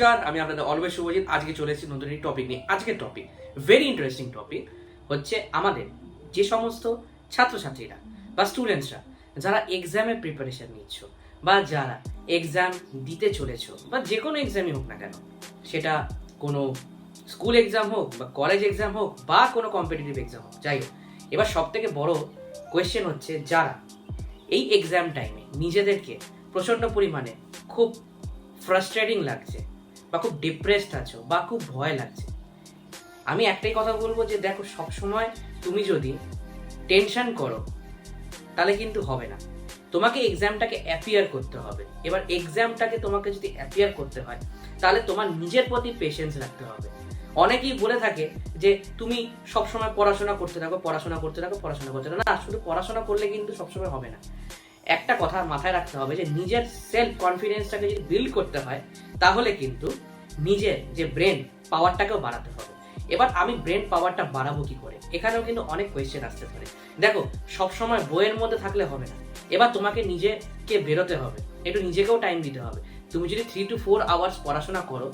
নমস্কার, আমি আপনাদের অলওয়েজ শুভজিৎ। আজকে চলে এসেছি নতুন একটি টপিক নিয়ে। আজকের টপিক ভেরি ইন্টারেস্টিং টপিক হচ্ছে আমাদের যে সমস্ত ছাত্রছাত্রীরা বা স্টুডেন্টসরা যারা এক্সামের প্রিপারেশন নিচ্ছ বা যারা এক্সাম দিতে চলেছ বা যে কোনো এক্সামই হোক না কেন, সেটা কোনো স্কুল এক্সাম হোক বা কলেজ এক্সাম হোক বা কোনো কম্পিটিটিভ এক্সাম হোক, যাই হোক। এবার সব থেকে বড় কোয়েশ্চেন হচ্ছে যারা এই এক্সাম টাইমে নিজেদেরকে প্রচণ্ড পরিমাণে খুব ফ্রাস্ট্রেটিং লাগছে বা খুব ডিপ্রেসড আছো বা খুব ভয় লাগছে। আমি একটাই কথা বলব যে দেখো, সবসময় তুমি যদি টেনশন করো, তাহলে কিন্তু হবে না। তোমাকে এক্সামটাকে অ্যাপিয়ার করতে হবে। এবার এক্সামটাকে তোমাকে যদি অ্যাপিয়ার করতে হয়, তাহলে তোমার নিজের প্রতি পেশেন্স রাখতে হবে। অনেকেই বলে থাকে যে, তুমি সবসময় পড়াশোনা করতে থাকো, পড়াশোনা করতে থাকো, পড়াশোনা করতে থাকো। না, শুধু পড়াশোনা করলে কিন্তু সবসময় হবে না। একটা কথা মাথায় রাখতে হবে যে নিজের সেলফ কনফিডেন্সটাকে যদি বিল্ড করতে হয়, তাহলে কিন্তু নিজের যে ব্রেন পাওয়ারটাকেও বাড়াতে হবে। এবার আমি ব্রেন পাওয়ারটা বাড়াবো কি করে? এখানেও কিন্তু অনেক কোয়েশ্চেন আসতে পারে। দেখো, সবসময় বইয়ের মধ্যে থাকলে হবে না। এবার তোমাকে নিজেকে বেরোতে হবে। একটু নিজেকেও টাইম দিতে হবে। তুমি যদি থ্রি টু ফোর আওয়ার্স পড়াশোনা করো,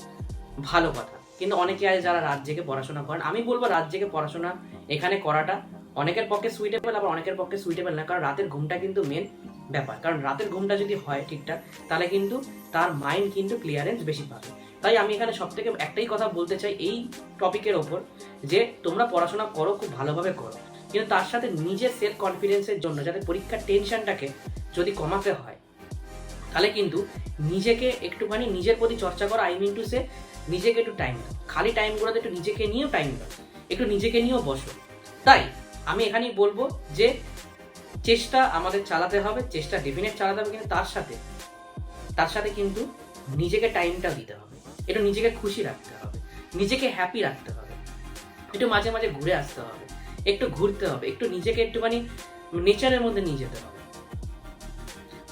ভালো কথা। কিন্তু অনেকে আছে যারা রাত জেগে পড়াশোনা করেন। আমি বলব রাত জেগে পড়াশোনা এখানে করাটা অনেকের পক্ষে সুইটেবল আবার অনেকের পক্ষে সুইটেবল না, কারণ রাতের ঘুমটা কিন্তু মেন ব্যাপার। কারণ রাতের ঘুমটা যদি হয় ঠিকঠাক, তাহলে কিন্তু তার মাইন্ড কিন্তু ক্লিয়ারেন্স বেশি পাবে। তাই আমি এখানে সব থেকে একটাই কথা বলতে চাই এই টপিকের ওপর, যে তোমরা পড়াশোনা করো, খুব ভালোভাবে করো। কিন্তু তার সাথে নিজের সেলফ কনফিডেন্সের জন্য, যাতে পরীক্ষার টেনশনটাকে যদি কমাতে হয়, তাহলে কিন্তু নিজেকে একটুখানি নিজের প্রতি চর্চা করো আই মিন টু সে নিজেকে একটু টাইম দাও। খালি টাইমগুলোতে একটু নিজেকে নিয়েও টাইম দাও। একটু নিজেকে নিয়েও বসো। তাই আমি এখানেই বলব যে চেষ্টা আমাদের চালাতে হবে, চেষ্টা ডেফিনেট চালাতে হবে কিন্তু তার সাথে তার সাথে কিন্তু নিজেকে টাইমটা দিতে হবে। একটু নিজেকে খুশি রাখতে হবে, নিজেকে হ্যাপি রাখতে হবে। একটু মাঝে মাঝে ঘুরে আসতে হবে, একটু ঘুরতে হবে, একটু নিজেকে একটুখানি নেচারের মধ্যে নিয়ে যেতে হবে।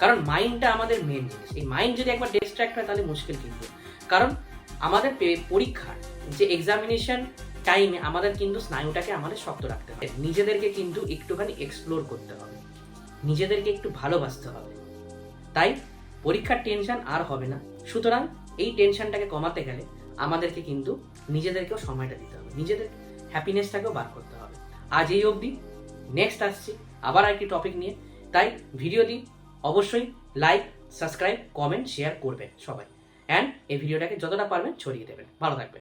কারণ মাইন্ডটা আমাদের মেন জিনিস। এই মাইন্ড যদি একবার ডিস্ট্র্যাক্ট হয় তাহলে মুশকিল কিন্তু। কারণ আমাদের পরীক্ষার যে এক্সামিনেশন টাইমে আমাদের কিন্তু স্নায়ুটাকে আমাদের শক্ত রাখতে হবে। নিজেদেরকে কিন্তু একটুখানি এক্সপ্লোর করতে হবে। নিজেদেরকে একটু ভালোবাসতে হবে। তাই পরীক্ষার টেনশন আর হবে না। সুতরাং এই টেনশনটাকে কমাতে গেলে আমাদেরকে কিন্তু নিজেদেরকেও সময়টা দিতে হবে। নিজেদের হ্যাপিনেসটাকেও বার করতে হবে। আজ এই অবধি। নেক্সট আসছি। আবার একটি টপিক নিয়ে। তাই ভিডিওটি অবশ্যই লাইক সাবস্ক্রাইব কমেন্ট শেয়ার করবেন সবাই। অ্যান্ড এই ভিডিওটাকে যতটা পারবেন ছড়িয়ে দেবেন। ভালো থাকবেন।